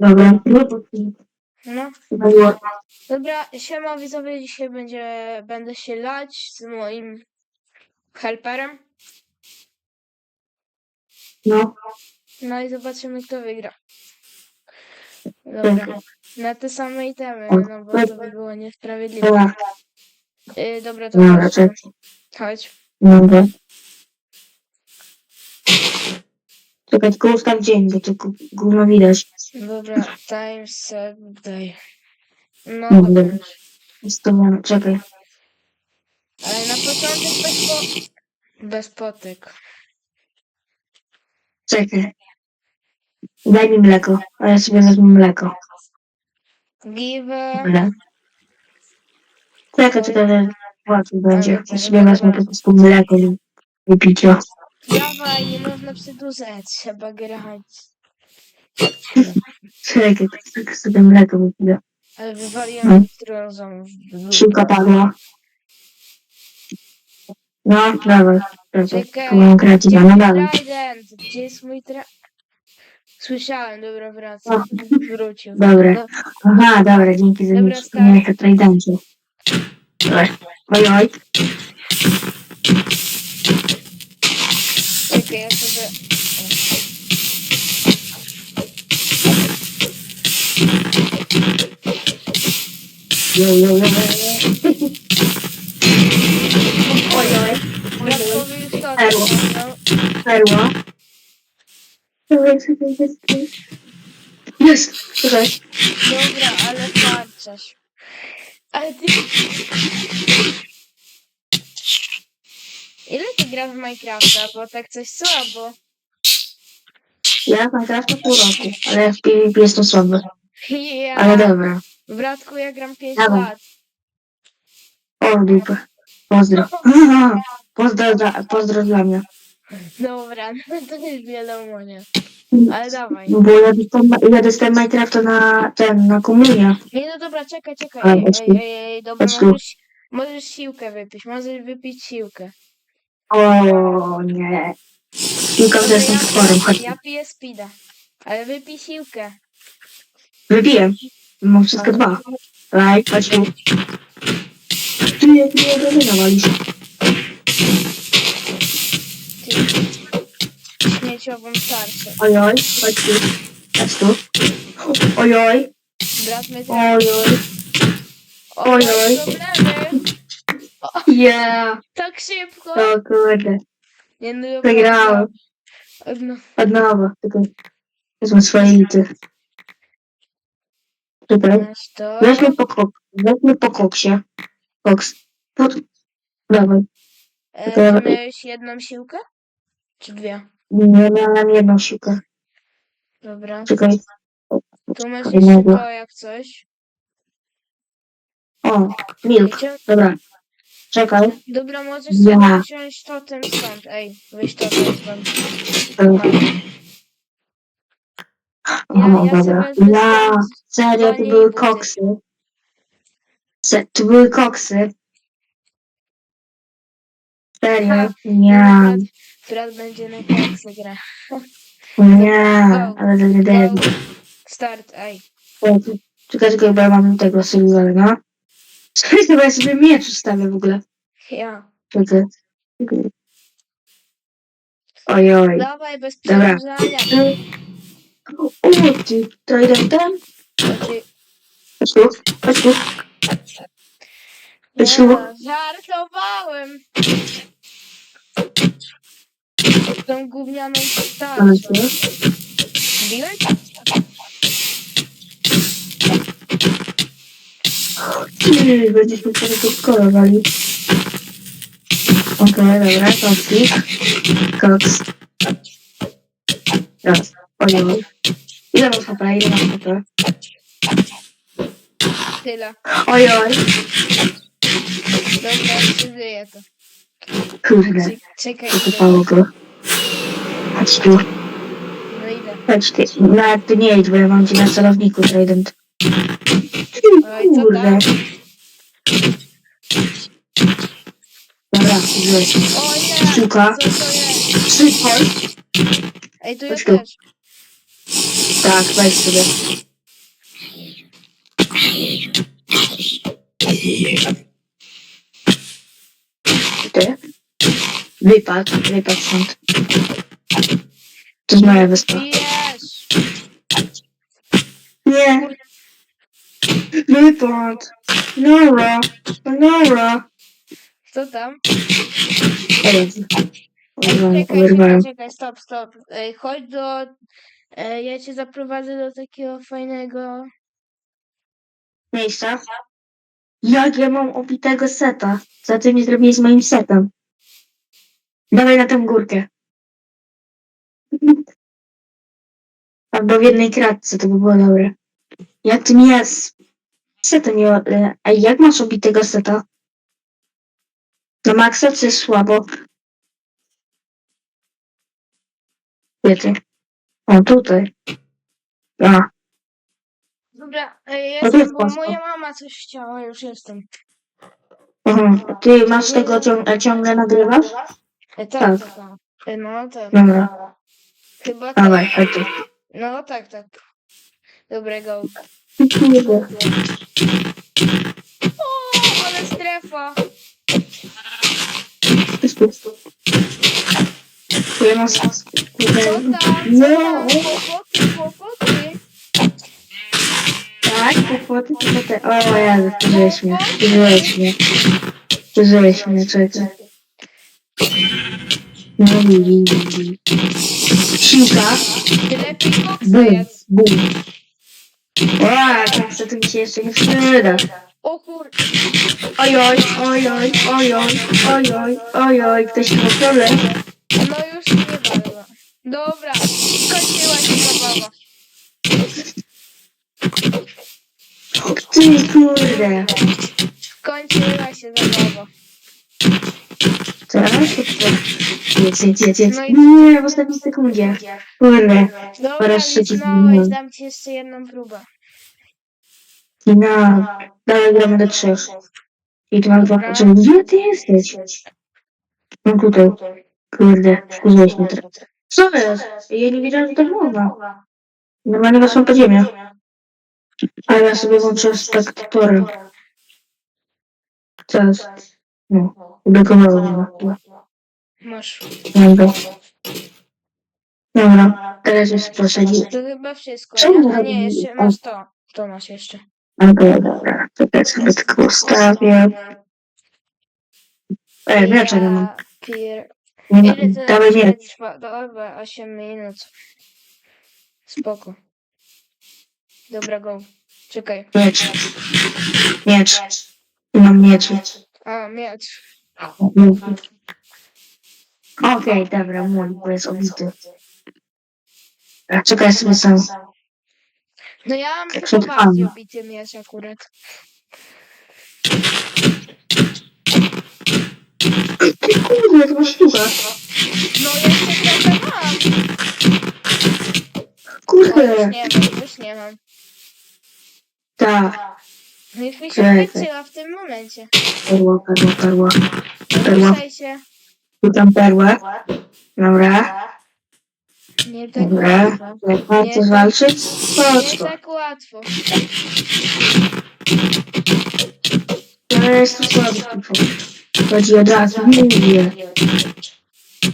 Dobra. No. Było. Dobra, siema widzowie, dzisiaj będzie, będę się lać z moim helperem. No. No i zobaczymy, kto wygra. Dobra. Na te same itemy, no bo to by było niesprawiedliwe. Dobra. Y, dobra, to Dobra, chodź. czekaj. Chodź. Dobra. Czekaj, tylko ustaw dzień, bo to gu- gówno widać. Dobra, time set day. No Dobra. dobra. Ustawione. Czekaj. Ale na początek bez, po... bez potyk. Czekaj. Daj mi mleko, a ja sobie wezmę mleko. Give. Dobra. Czekaj, czekaj, łatwiej będzie. Ja sobie wezmę po prostu mleko i wypicie. Dawaj, nie można przedłużać, trzeba grać. Czekaj, tak sobie mleko wypiję. Ale No. wywaliłem nitrozą w Siłka dupę. padła. No, dawaj. Czekaj, tu mam kreatywa, no dawaj. trident? Gdzie jest mój tra... Słyszałem, dobra, wracam. Wrócił. Dobra. No, Aha, dobra, dzięki za Dobra, nie to tridentcie. Oj, oj. czekaj, ja sobie... Jo, jo, jo, jo. Oj, oj. Bratkowi już to Perło. no. Perła. Czekaj, czekaj, czekaj. Jest, czekaj. Dobra, ale. Ale ty... Ile ty grasz w Minecrafta? Bo tak coś słabo. Ja mam teraz po pół roku, ale w PvP jestem słaby. Ja... Ale dobra. Bratku, ja gram 5 Dawaj. lat. O, dupę. Pozdro. Pozdro, dla- pozdro dla mnie. Dobra, no to jest wiadomo, nie? Ale dawaj. No bo ja dostałem, ja dostałem Minecrafta na ten, na komunię. Nie, no dobra, czekaj, czekaj. Ale Ej, chodź ej, tu. ej, ej, dobra, Chodź tu. możesz, możesz siłkę wypić, możesz wypić siłkę. O nie. Piłka Dobra, jestem potworem, chodź. ja piję speeda, ale wypij siłkę. Wypiję. Mam wszystko dwa. Daj, chodź tu. Ty, jak mnie obrażenia walisz. Ty śmieciową starszą. Ojoj, chodź tu. Chodź tu. Ojoj, Brat mnie ojoj. O, oj, masz oj. problemy. Yeah. Tak szybko. O kurde. Nie, no. Wygrałem. No, Od nowa. Tylko wezmę swoje lity. To. Weźmy po kok. Weźmy po koksie. Koks. Pod... Dawaj. E, to- miałeś jedną siłkę? Czy dwie? Nie miałem jedną siłkę. Dobra. Czekaj. Tu masz Nie jeszcze mogę. to jak coś. O, milk. Wiecie? Dobra. Czekaj. Dobra, możesz Ja. sobie wziąć totem stąd. Ej, weź totem stąd. O, Ja- ja dobra. sobie wezmę Ja, serio, to były koksy. Se, to były koksy. Serio? Ha, Nie, Brat, brat będzie na koksy gra. nie, ale to nie daje. Go. Start, ej. Czekaj, czekaj, bo ja mam tego Silverna. Czekaj, chyba ja sobie miecz ustawię w ogóle. Ja. Czekaj. Czekaj. Ojoj. Dawaj, bez Dobra. przedłużania. O, ty, tridentem? Znaczy, Chodź tu, chodź żartowałem. Tą gównianą Ale tarczą. co? Biłeś? Ty, będziesz mi teraz odkolowali. Okej, dobra, koksik. Koks. Raz. Ojoj. Ile masz HP? Ile masz HP? Tyle. Ojoj. Dobra, przeżyję to. Kurde, Czek- Czekaj, wykopało go. Chodź tu, no idę. chodź ty. Nawet ty nie idź, bo ja mam cię na celowniku, Trident. Oj, co Kurde. tam? Dobra, rzuć. O nie! Co to jest? Szybko. Ej, tu ja Chodź tu. też. Так, дай сюда. Де? Випад, випад фонд. Ти знає весна. Нет. Випад. Нора. Ну Нора. Ну Что там? Вырваем. Стоп, стоп. Э, Ходь до E, ja cię zaprowadzę do takiego fajnego... Miejsca. Jak ja mam obitego seta? Co ty mi zrobiłeś z moim setem? Dawaj na tę górkę. Albo w jednej kratce, to by było dobre. Jak ty mi jest? Setem nie... e, A jak masz obitego seta? Na maksa czy słabo? Gdzie O, tutaj. A, Dobra, No to jestem, jest bo moja mama coś chciała, już jestem. aha. Ty masz tego ciąg e, ciągle nagrywasz? E, Tak. tak, tak. tak. E, no tak. Dobra, Chyba tak. dawaj, chodź. No tak, tak. Dobrego. O, ale strefa. Ja tam? Co No. tam? Kłopoty, kłopoty. Tak, kłopoty, kłopoty. O Jezu, przeżyłeś mnie, przeżyłeś mnie. Przeżyłeś mnie, czekaj. No. Siłka. Ty lepiej koksa Bum, bum. O, tak, co tu mi się jeszcze nie przyda. O kur... Ojoj, ojoj, ojoj, ojoj, ojoj, ktoś ma problem. No już nie bardzo. Dobra, skończyła się zabawa. Ty kurde. Skończyła się zabawa. Co? Jedz, jedz, jedz, jedz. No i- Nie, w ostatniej sekundzie. Kurde. Dobra, Oraz trzeci dam ci jeszcze jedną próbę. No, dalej gramy do trzech. I tu mam dwa potrzeby. Gdzie ty jesteś? No tutaj. Kurde, wkurzyłeś mnie teraz. Co jest? Ja nie wiedziałem, że tak można. Normalnie weszłam pod ziemię. Ale ja sobie włączę spektorem. Co jest? No, ublokowałem go. Masz. Dobra. Dobra, teraz już dziś. To chyba wszystko. Czemu Nie, a nie, jeszcze masz to. To masz jeszcze. Okej, dobra. Tutaj sobie tylko ustawię. E, miecze nie mam. Pier... Nie Ile to Dawaj miecz. trwa? Dobra, 8 minut. Spoko. Dobra, go. Czekaj. Miecz. Miecz. Nie mam mieczy. A, miecz. Okej, dobra, mój, bo jest obity. A czekaj sobie sam. No ja mam Jak przetrwamy. bardziej obity miecz akurat. Ty kurde, sztuka. No jeszcze trochę mam. O, już Kurde. nie mam, już nie mam. Tak. No już mi się Czekaj. w tym momencie. Perła, perła, perła. Perła. Ruszaj się. Tu tam perłę. Dobra. Nie tak Dobra. łatwo. Jak chcesz walczyć? Chodź Nie tu. tak łatwo. To jest tu słaby. Chodzi od razu, mówię.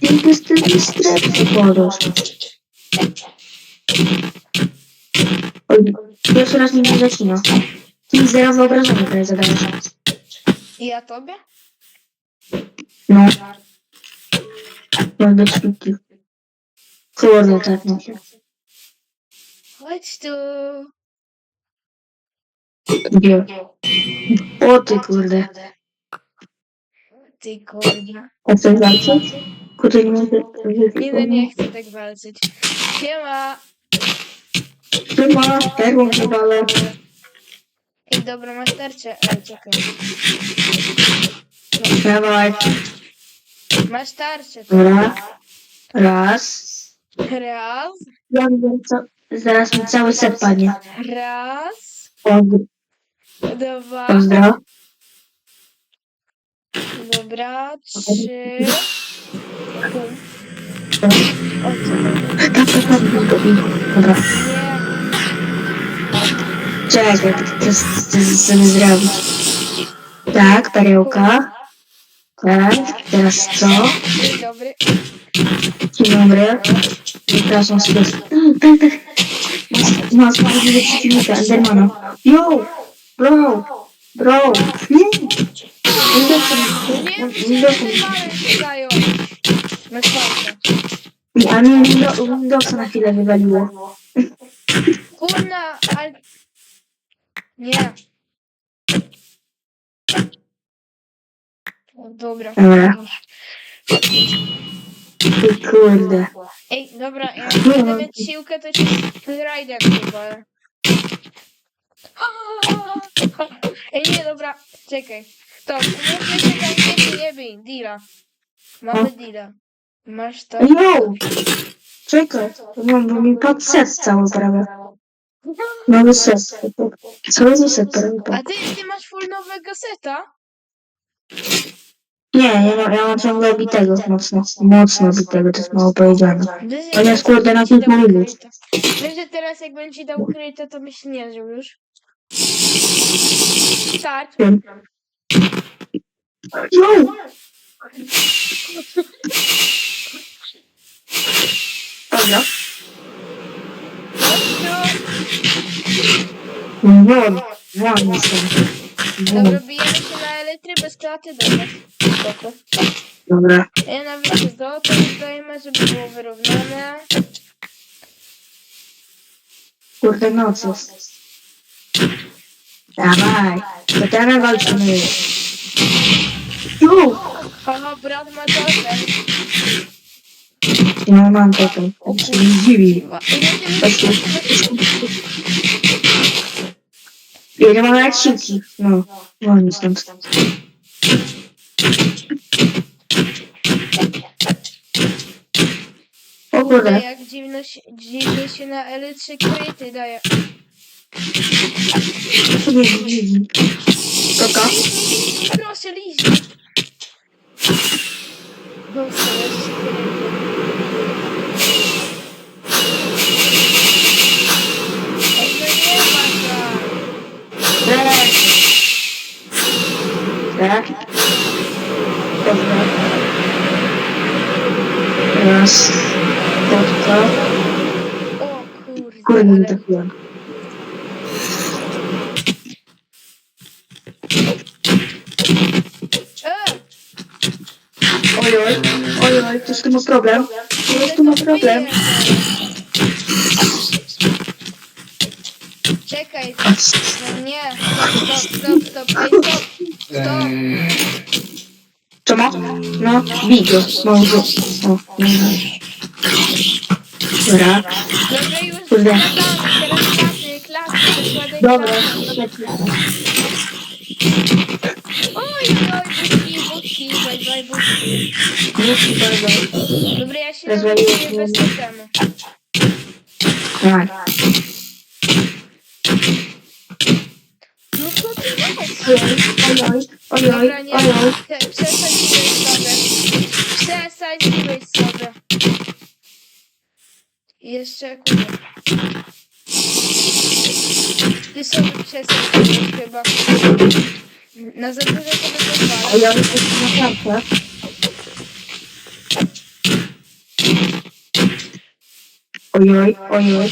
Ty z tym strefy podasz. Oj, pierwszy raz mi nie zacina. Ty mi zerowe obrażenie teraz zadajesz. I ja tobie? No. Mam do szpilki. Kurde, tak no. Chodź tu. Gdzie? O ty kurde. Ty kurde. A chcesz walczyć? Kurde, nie mogę. Nigdy nie chcę tak walczyć. Siema. Chyba perłą wywalę. Ej, dobra, masz tarczę. Ej, czekaj. Dawaj. Masz tarczę. Dobra. Raz. Raz. Zaraz mi cały set padnie. Raz. Dwa. Pozdro. Dobra. Trzy. O? Tak, tak, tak. Dobra. Czekaj, to sobie zrobić. Tak, perełka. Tak, teraz co? Dzień dobry. Dzień dobry. Przepraszam, sobie. Tak, tak. Masz, masz możliwe przeciwnika, Endermana. Yo! Bro! Bro! Nie! Nie wiem, czy Się zająć. Na czwartek. a mnie Window- Windowsa na chwilę wywaliło. Kurna, ale... Nie. O, dobra. Dobra. Ty kurde. Ej, dobra, jak będę mieć siłkę, to ci rajdę chyba. Ej, nie, dobra, czekaj. To, może czekaj, nie bij, nie bij, deala. Mamy deala. Masz to? Yo! Czekaj, mam, bo mi padł set cały prawie. Nowy set. Co za set prawie A ty, ty masz full nowego seta? Nie, ja mam, ja mam ciągle bitego mocno. Mocno bitego, to jest mało powiedziane. Ale jak kurde, na kilku minut. Wiesz, że teraz jak będzie dał kryta, to byś nie żył już? Tak. Wiem. Yo! Dobra. Won, won jestem. Dobra, bijemy się na elektry bez klaty, dobra. Spoko. Dobra. Ja nawet się to zdajemy, żeby było wyrównane. Kurde, noc jest. Dawaj, to teraz walczymy. Yo! Haha, brat ma totem. No mam totem. Tak się nie dziwi. Właśnie. Mam siłki. No, wolny stąd. O Kurde, jak dziwno się, dziwnie się na elektry kryty daje. Nie dziwi. Koko? Proszę, liźnie. No, sobie się kryty. Ej, no nie ma go. Tak. Tak. Dobra. Teraz. Kotko. O kurde, Kurde, nie ale... trafiłem. E! Ojoj, ojoj, ktoś tu ma problem. Ktoś tu ma problem. Czekaj, no nie, stop, stop, stop, stop, stop, stop. Co ma? No, go. Może. O, nie. Dobra. Dobra, już Kurde. składamy, teraz klasy, klasy, składaj Dobra. klasy. Bye, bye. Dobra, ja się Rozwaliłeś nauczyłem bez systemu. Tak. No co ty? Ojoj, ojoj, Dobra. Jeszcze kurde. Ty sobie przesadziłeś chyba. Na za dużo sobie pozwala. Ojoj, to jest na kartę. Ojoj, ojoj.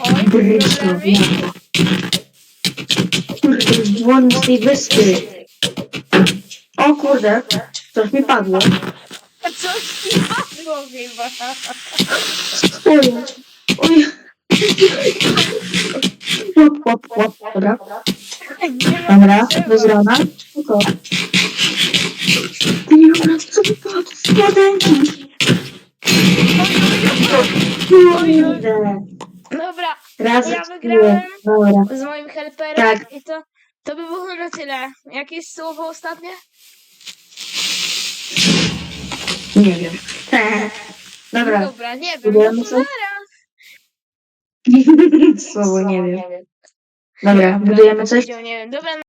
Oj, problemy? wiatr. Kurde, dzwoni z tej wyspy. O kurde, coś mi padło. A coś ci padło chyba. Ojej, ojej. Łap, łap, łap, dobra. Nie Dobra, bez rana. Spoko. Nie dobra, co mi padło? Spodenki. Kurde. Dobra, Raz, Ja wygrałem. Dobra. z moim helperem Tak. i to, to by było na tyle. Jakie jest słowo ostatnie? Nie wiem. Dobra. Dobra, nie wiem. Budujemy No coś? zaraz. Słowo nie wiem. Dobra, budujemy coś? Nie wiem. Dobra,